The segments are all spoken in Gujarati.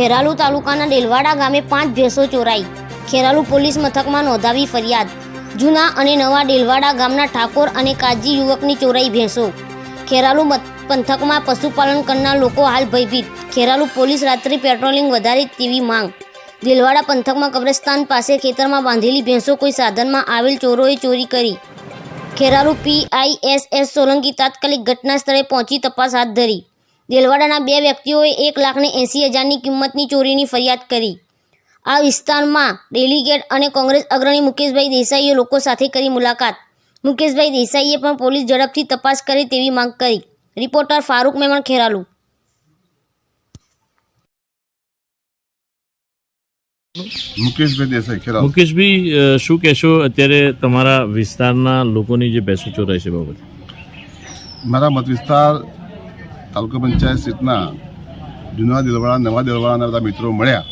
ખેરાલુ તાલુકાના ડેલવાડા ગામે પાંચ ભેંસો ચોરાઈ. ખેરાલુ પોલીસ મથકમાં નોંધાવી ફરિયાદ. જૂના અને નવા ડેલવાડા ગામના ઠાકોર અને કાજી યુવકની ચોરાઈ ભેંસો. ખેરાલુ પંથકમાં પશુપાલન કરનાર લોકો હાલ ભયભીત. ખેરાલુ પોલીસ રાત્રિ પેટ્રોલિંગ વધારે તેવી માંગ. ડેલવાડા પંથકમાં કબ્રસ્તાન પાસે ખેતરમાં બાંધેલી ભેંસો કોઈ સાધનમાં આવેલ ચોરોએ ચોરી કરી. ખેરાલુ પીઆઈએસએસ સોલંકી તાત્કાલિક ઘટના સ્થળે પહોંચી તપાસ હાથ ધરી. દેલવાડાના બે વ્યક્તિઓએ એક લાખને એંસી હજારની કિંમતની ચોરીની ફરિયાદ કરી. આ વિસ્તારમાં ડેલીગેટ અને કોંગ્રેસ અગ્રણી મુકેશભાઈ દેસાઈએ લોકો સાથે કરી મુલાકાત. મુકેશભાઈ દેસાઈએ પણ પોલીસ ઝડપથી તપાસ કરે તેવી માંગ કરી. રિપોર્ટર ફારૂક મેમણ ખેરાલુ. મુકેશભાઈ દેસાઈ ખેરાલ. મુકેશભાઈ શું કહેશો? અત્યારે તમારા વિસ્તારના લોકોની જે ભેંસો ચોરાય છે બાબત? મારા મત વિસ્તાર તાલુકા પંચાયત સીટના જૂના દિલવાળા, નવા દિલવાળાના બધા મિત્રો મળ્યા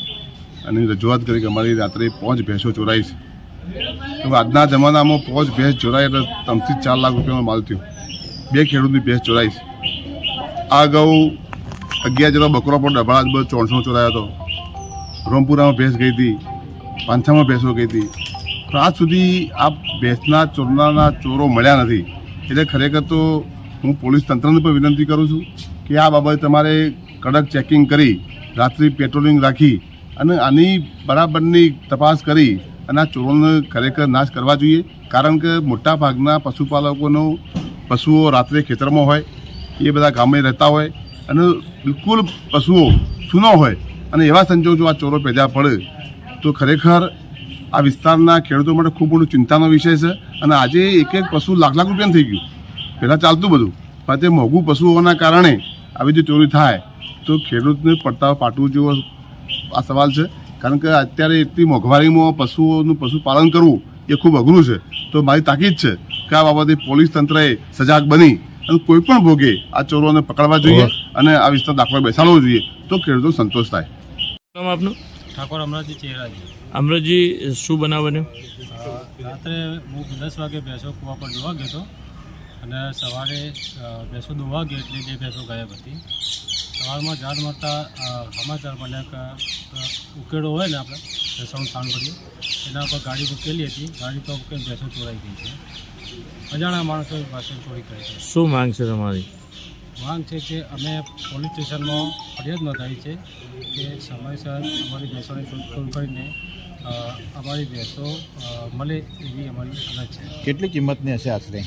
અને રજૂઆત કરી કે અમારી રાત્રે પોંચ ભેંસો ચોરાઈ છે. આજના જમાનામાં પોંચ ભેંસ ચોરાય એટલે ત્રણથી ચાર લાખ રૂપિયાનો માલ થયો. બે ખેડૂતની ભેંસ ચોરાઈ છે. આ અગાઉ અગિયાર જેટલો બકરો પણ ડભાડા બધો ચોણસો ચોરાયો હતો. રોમપુરામાં ભેંસ ગઈ હતી પાંછામાં ભેંસો ગઈ હતી. તો આજ સુધી આ ભેંસના ચોરનારના ચોરો મળ્યા નથી. એટલે ખરેખર તો હું પોલીસ તંત્રને પણ વિનંતી કરું છું કે આ બાબતે તમારે કડક ચેકિંગ કરી, રાત્રિ પેટ્રોલિંગ રાખી અને આની બરાબરની તપાસ કરી અને આ ચોરોને ખરેખર નાશ કરવા જોઈએ. કારણ કે મોટા ભાગના પશુપાલકોનો પશુઓ રાત્રે ખેતરમાં હોય, એ બધા ગામે રહેતા હોય અને બિલકુલ પશુઓ સૂનો હોય અને એવા સંજોગ જો આ ચોરો પેદા પડે, તો ખરેખર આ વિસ્તારના ખેડૂતો માટે ખૂબ મોટું ચિંતાનો વિષય છે અને આજે એક એક પશુ લાખ લાખ રૂપિયાનું થઈ ગયું. પહેલાં ચાલતું બધું. પણ તે મોંઘું પશુઓના કારણે આવી જે ચોરી થાય તો ખેડૂતને પડતા પાટવું જેવો આ સવાલ છે. કારણ કે અત્યારે એટલી મોંઘવારીમાં પશુઓનું પશુપાલન કરવું એ ખૂબ અઘરું છે. તો મારી તાકીદ છે કે આ બાબતે પોલીસ તંત્રએ સજાગ બની અને કોઈ પણ ભોગે આ ચોરોને પકડવા જોઈએ અને આ વિસ્તાર દાખલો બેસાડવો જોઈએ તો ખેડૂતો સંતોષ થાય. નામ આપનું? ઠાકોર અમરાજી ચેરાજી. અમરાજી શું બનાવ બન્યો? રાત્રે હું દસ વાગે બેસો કુવા પર જોવા ગયો હતો. અને સવારે ભેંસો દોવા ગઈ એટલે બે ભેંસો ગાયબ હતી. સવારમાં જાણ મળતા સમાચાર મળ્યા કે ઉકેડો હોય ને આપણે ભેંસોનું સ્થાન કર્યું એના પર ગાડી ઉકેલી હતી. ગાડી પર મૂકીને ભેંસો ચોરાઈ ગઈ છે. અજાણા માણસો પાસે ચોરી કરી છે. શું માંગ છે તમારી? માંગ છે કે અમે પોલીસ સ્ટેશનમાં ફરિયાદ નોંધાવી છે કે સમયસર અમારી ભેંસોને શોધખોળ કરીને અમારી ભેંસો મળે એવી અમારી અલગ છે. કેટલી કિંમતની હશે આશરે?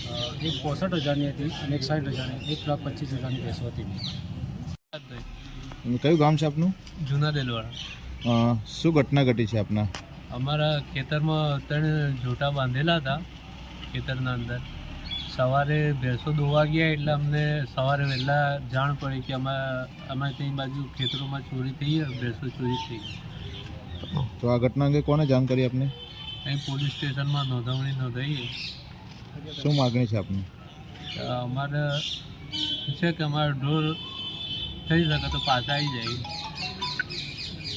એક પોસઠ હજારની હતી અને એક સાઠ હજારની એક લાખ પચીસ હજારની ભેંસો હતી. કયું ગામ છે આપનું? જૂના દેલવાડા. શું ઘટના ઘટી છે આપના? અમારા ખેતરમાં ત્રણ જોટા બાંધેલા હતા ખેતરના અંદર. સવારે ભેંસો દોવા ગયા એટલે અમને સવારે વહેલા જાણ પડી કે અમે અમે ત્યાં બાજુ ખેતરોમાં ચોરી થઈ ભેંસો ચોરી થઈ ગઈ. તો આ ઘટના અંગે કોને જાણ કરી આપને? અહીં પોલીસ સ્ટેશનમાં નોંધવણી નોંધાઈ શું માગણી છે આપની? અમારે છે કે અમારો ઢોર થઈ શકે તો પાછા આવી જાય.